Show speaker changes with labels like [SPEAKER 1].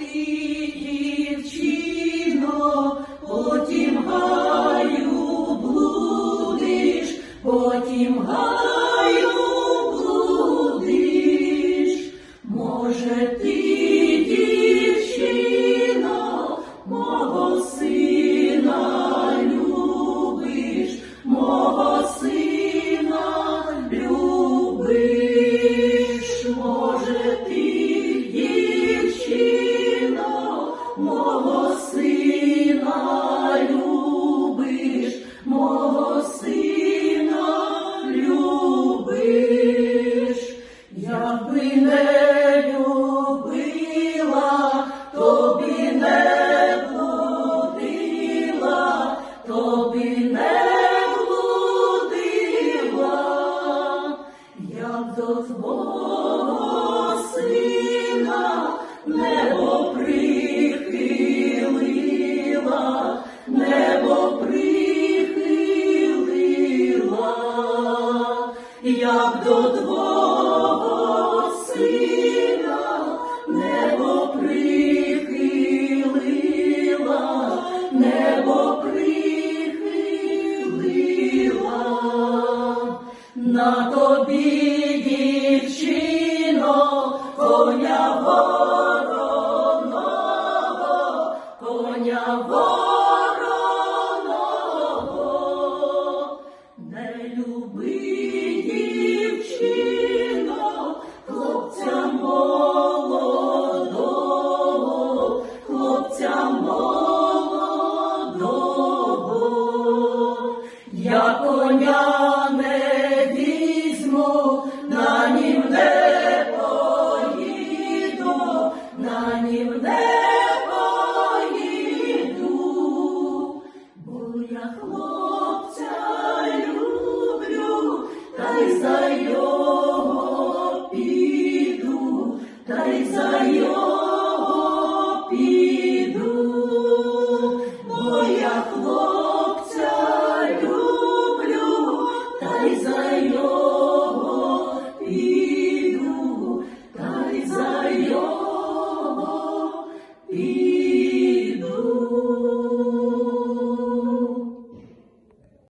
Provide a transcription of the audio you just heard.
[SPEAKER 1] be до сина небо прихилила, небо прихилила, як до твого сина небо прихилила, небо прихилила, на тобі, вороного, не люби, дівчино, за його піду, та й за